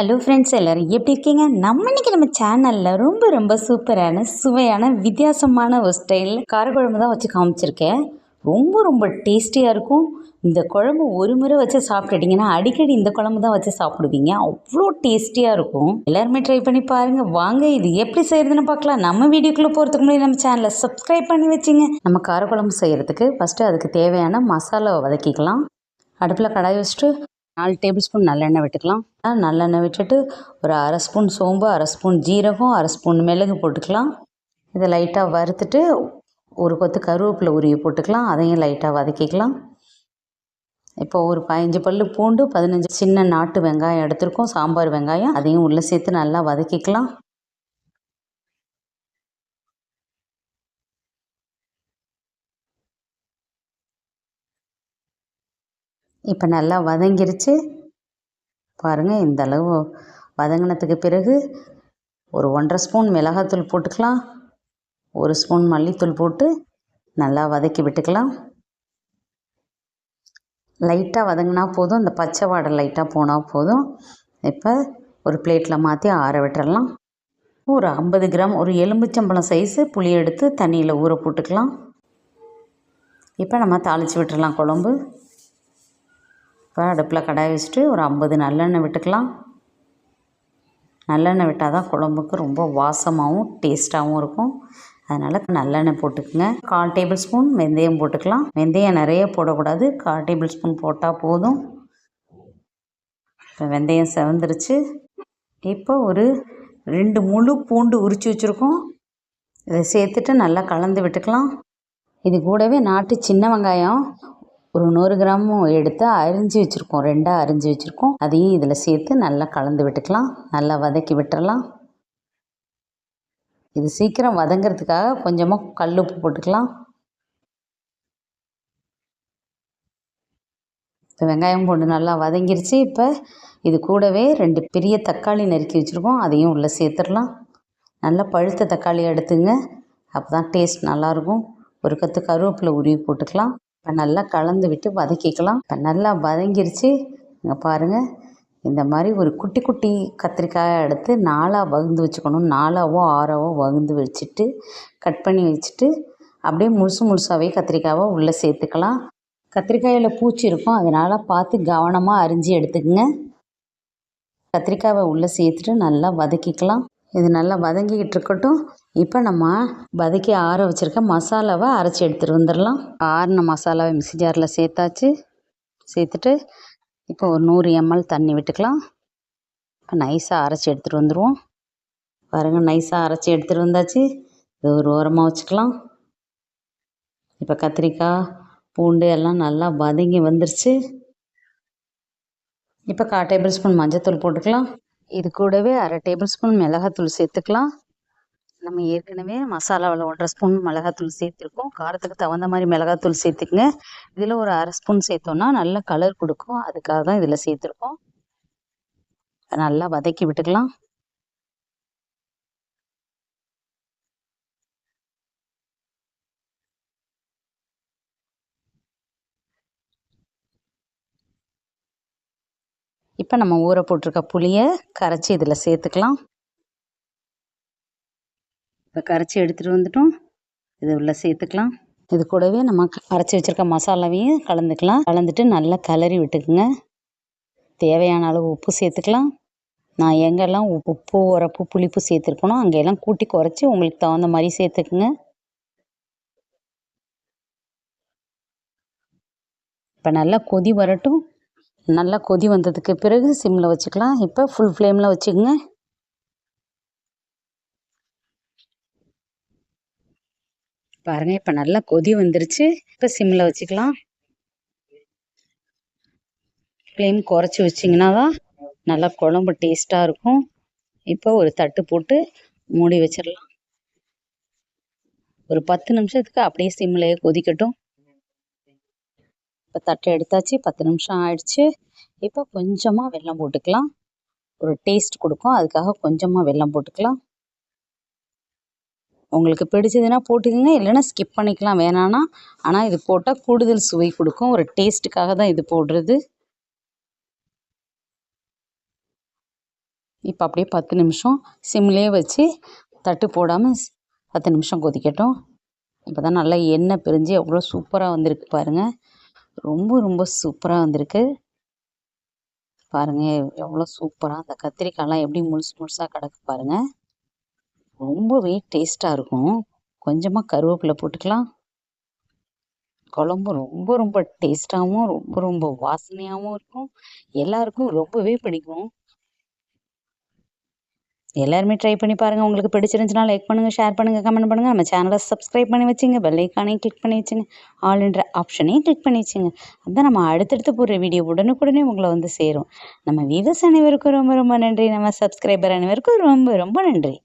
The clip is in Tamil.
ஹலோ ஃப்ரெண்ட்ஸ் எல்லோரும் எப்படி இருக்கீங்க? நம்ம இன்னைக்கு நம்ம சேனலில் ரொம்ப ரொம்ப சூப்பரான சுவையான வித்தியாசமான ஒரு ஸ்டைலில் காரக்குழம்பு தான் வச்சு காமிச்சிருக்கேன். ரொம்ப ரொம்ப டேஸ்டியாக இருக்கும். இந்த குழம்பு ஒரு முறை வச்சு சாப்பிட்டுட்டிங்கன்னா அடிக்கடி இந்த குழம்பு தான் வச்சு சாப்பிடுவீங்க. அவ்வளோ டேஸ்டியாக இருக்கும். எல்லாருமே ட்ரை பண்ணி பாருங்கள் வாங்க இது எப்படி செய்கிறதுன்னு பார்க்கலாம். நம்ம வீடியோக்குள்ளே போகிறதுக்கு முன்னாடி நம்ம சேனலை சப்ஸ்கிரைப் பண்ணி வச்சுங்க. நம்ம காரக்குழம்பு செய்கிறதுக்கு ஃபஸ்ட்டு அதுக்கு தேவையான மசாலாவை வதக்கிக்கலாம். அடுப்பில் கடாய் வச்சுட்டு நாலு டேபிள் ஸ்பூன் நல்லெண்ணெய் விட்டுக்கலாம். நல்லெண்ணெய் விட்டுட்டு ஒரு அரை ஸ்பூன் சோம்பு அரை ஸ்பூன் ஜீரகம் அரை ஸ்பூன் மிளகு போட்டுக்கலாம். இதை லைட்டாக வறுத்துட்டு ஒரு கொத்து கருவேப்பிலை உருவி போட்டுக்கலாம். அதையும் லைட்டாக வதக்கிக்கலாம். இப்போ ஒரு பதினஞ்சு பல்லு பூண்டு பதினஞ்சு சின்ன நாட்டு வெங்காயம் எடுத்திருக்கோம். சாம்பார் வெங்காயம் அதையும் உள்ளே சேர்த்து நல்லா வதக்கிக்கலாம். இப்போ நல்லா வதங்கிருச்சு. பாருங்கள் இந்த அளவு வதங்கினதுக்கு பிறகு ஒரு ஒன்றரை ஸ்பூன் மிளகாத்தூள் போட்டுக்கலாம். ஒரு ஸ்பூன் மல்லித்தூள் போட்டு நல்லா வதக்கி விட்டுக்கலாம். லைட்டாக வதங்கினா போதும். இந்த பச்சை வாடை லைட்டாக போனால் போதும். இப்போ ஒரு பிளேட்டில் மாற்றி ஆற விட்டுறலாம். ஒரு ஐம்பது கிராம் ஒரு எலும்புச்சம்பழம் சைஸு புளி எடுத்து தண்ணியில் ஊற போட்டுக்கலாம். இப்போ நம்ம தாளித்து விட்டுறலாம் குழம்பு. இப்போ அடுப்பில் கடாய் வச்சுட்டு ஒரு ஐம்பது நல்லெண்ணெய் விட்டுக்கலாம். நல்லெண்ணெய் விட்டால் தான் குழம்புக்கு ரொம்ப வாசமாகவும் டேஸ்ட்டாகவும் இருக்கும். அதனால் நல்லெண்ணெய் போட்டுக்குங்க. கால் டேபிள் ஸ்பூன் வெந்தயம் போட்டுக்கலாம். வெந்தயம் நிறைய போடக்கூடாது. கால் டேபிள் ஸ்பூன் போட்டால் போதும். இப்போ வெந்தயம் செவந்துருச்சு. இப்போ ஒரு ரெண்டு முழு பூண்டு உரித்து வச்சுருக்கோம். இதை சேர்த்துட்டு நல்லா கலந்து விட்டுக்கலாம். இது கூடவே நாட்டு சின்ன வெங்காயம். ஒரு நூறு கிராம் எடுத்து அரிஞ்சு வச்சுருக்கோம். ரெண்டாக அரிஞ்சு வச்சுருக்கோம். அதையும் இதில் சேர்த்து நல்லா கலந்து விட்டுக்கலாம். நல்லா வதக்கி விட்டுறலாம். இது சீக்கிரம் வதங்கிறதுக்காக கொஞ்சமாக கல் உப்பு போட்டுக்கலாம். இப்போ வெங்காயம் பூண்டு நல்லா வதங்கிருச்சு. இப்போ இது கூடவே ரெண்டு பெரிய தக்காளி நறுக்கி வச்சுருக்கோம். அதையும் உள்ளே சேர்த்துடலாம். நல்லா பழுத்த தக்காளி எடுத்துங்க. அப்போ தான் டேஸ்ட் நல்லாயிருக்கும் ஒரு கத்து கருவேப்பிலை உருவி போட்டுக்கலாம். இப்போ நல்லா கலந்து விட்டு வதக்கிக்கலாம். இப்போ நல்லா வதங்கிருச்சு. இங்கே பாருங்கள் இந்த மாதிரி ஒரு குட்டி குட்டி கத்திரிக்காயை எடுத்து நாலாக வகுந்து வச்சுக்கணும். நாலாவோ ஆறாவோ வகுந்து வச்சுட்டு கட் பண்ணி வச்சுட்டு அப்படியே முழுசு முழுசாகவே கத்திரிக்காவை உள்ளே சேர்த்துக்கலாம். கத்திரிக்காயில் பூச்சி இருக்கும். அதனால் பார்த்து கவனமாக அரிஞ்சு எடுத்துக்கங்க. கத்திரிக்காவை உள்ளே சேர்த்துட்டு நல்லா வதக்கிக்கலாம். இது நல்லா வதங்கிக்கிட்டு இருக்கட்டும் இப்போ நம்ம வதக்கி ஆற வச்சுருக்க மசாலாவை அரைச்சி எடுத்துகிட்டு வந்துடலாம். ஆறின மசாலாவை மிக்ஸி ஜாரில் சேர்த்தாச்சு. சேர்த்துட்டு இப்போ ஒரு நூறு எம்எல் தண்ணி விட்டுக்கலாம். இப்போ நைஸாக அரைச்சி எடுத்துகிட்டு வந்துடுவோம் பாருங்கள் நைஸாக அரைச்சி எடுத்துகிட்டு வந்தாச்சு. இது ஒரு ஓரமாக வச்சுக்கலாம். இப்போ கத்திரிக்காய் பூண்டு எல்லாம் நல்லா வதங்கி வந்துருச்சு. இப்போ கால் டேபிள் ஸ்பூன் மஞ்சத்தூள் போட்டுக்கலாம். இது கூடவே அரை டேபிள் ஸ்பூன் மிளகாத்தூள் சேர்த்துக்கலாம். நம்ம ஏற்கனவே மசாலாவில் ஒன்றரை ஸ்பூன் மிளகாத்தூள் சேர்த்துருக்கோம். காரத்துக்கு தகுந்த மாதிரி மிளகாத்தூள் சேர்த்துக்குங்க. இதில் ஒரு அரை ஸ்பூன் சேர்த்தோன்னா நல்ல கலர் கொடுக்கும். அதுக்காக தான் இதில் சேர்த்துருக்கோம். நல்லா வதக்கி விட்டுக்கலாம். இப்போ நம்ம ஊற போட்டிருக்க புளியை கரைச்சி இதில் சேர்த்துக்கலாம். இப்போ கரைச்சி எடுத்துகிட்டு வந்துட்டோம். இது உள்ளே சேர்த்துக்கலாம். இது கூடவே நம்ம அரைச்சி வச்சுருக்க மசாலாவையும் கலந்துக்கலாம். கலந்துட்டு நல்லா கிளறி விட்டுக்குங்க. தேவையான அளவு உப்பு சேர்த்துக்கலாம். நான் எங்கெல்லாம் உப்பு உரப்பு புளிப்பு சேர்த்துருக்கனோ அங்கெல்லாம் கூட்டி குறைச்சி உங்களுக்கு தகுந்த மாதிரி சேர்த்துக்குங்க. இப்போ நல்லா கொதி வரட்டும். நல்லா கொதி வந்ததுக்கு பிறகு சிம்மில் வச்சுக்கலாம். இப்போ ஃபுல் ஃப்ளேமில் வச்சுக்கோங்க. பாருங்கள் இப்போ நல்லா கொதி வந்துருச்சு. இப்போ சிம்மில் வச்சுக்கலாம். ஃப்ளேம் குறைச்சி வச்சிங்கன்னா தான் நல்லா குழம்பு டேஸ்ட்டாக இருக்கும். இப்போ ஒரு தட்டு போட்டு மூடி வச்சிடலாம். ஒரு பத்து நிமிஷத்துக்கு அப்படியே சிம்மில் கொதிக்கட்டும். இப்போ தட்டை எடுத்தாச்சு பத்து நிமிஷம் ஆயிடுச்சு. இப்போ கொஞ்சமாக வெல்லம் போட்டுக்கலாம். ஒரு டேஸ்ட் கொடுக்கும். அதுக்காக கொஞ்சமாக வெல்லம் போட்டுக்கலாம். உங்களுக்கு பிடிச்சதுன்னா போட்டுக்கோங்க. இல்லைன்னா ஸ்கிப் பண்ணிக்கலாம். வேணான்னா ஆனால் இது போட்டால் கூடுதல் சுவை கொடுக்கும். ஒரு டேஸ்ட்டுக்காக தான் இது போடுறது. இப்போ அப்படியே பத்து நிமிஷம் சிம்லேயே வச்சு தட்டு போடாமல் பத்து நிமிஷம் கொதிக்கட்டும். இப்போ தான் நல்லா எண்ணெய் பிரிஞ்சு எவ்வளோ சூப்பராக வந்திருக்கு பாருங்கள் ரொம்ப ரொம்ப சூப்பராக வந்திருக்கு. பாருங்கள் எவ்வளோ சூப்பராக அந்த கத்திரிக்காயெலாம் எப்படி முழுசு முழுசாக கிடக்கு பாருங்கள் ரொம்பவே டேஸ்ட்டாக இருக்கும். கொஞ்சமாக கருவேப்பிலை போட்டுக்கலாம். குழம்பு ரொம்ப ரொம்ப டேஸ்ட்டாகவும் ரொம்ப ரொம்ப வாசனையாகவும் இருக்கும். எல்லாருக்கும் ரொம்பவே பிடிக்கும். எல்லாருமே ட்ரை பண்ணி பாருங்கள் உங்களுக்கு பிடிச்சிருந்துச்சுன்னா லைக் பண்ணுங்கள் ஷேர் பண்ணுங்கள் கமெண்ட் பண்ணுங்கள் நம்ம சேனலை சப்ஸ்கிரைப் பண்ணி வச்சுங்க. பெல் ஐக்கானையும் கிளிக் பண்ணி வச்சுங்க. ஆல் ஆப்ஷனையும் கிளிக் பண்ணி வச்சுங்க. அதுதான் நம்ம அடுத்தடுத்து போடுற வீடியோ உடனுக்குடனே உங்களை வந்து சேரும். நம்ம வீவர்ஸ் அனைவருக்கும் ரொம்ப ரொம்ப நன்றி. நம்ம சப்ஸ்கிரைபர் அனைவருக்கும் ரொம்ப ரொம்ப நன்றி.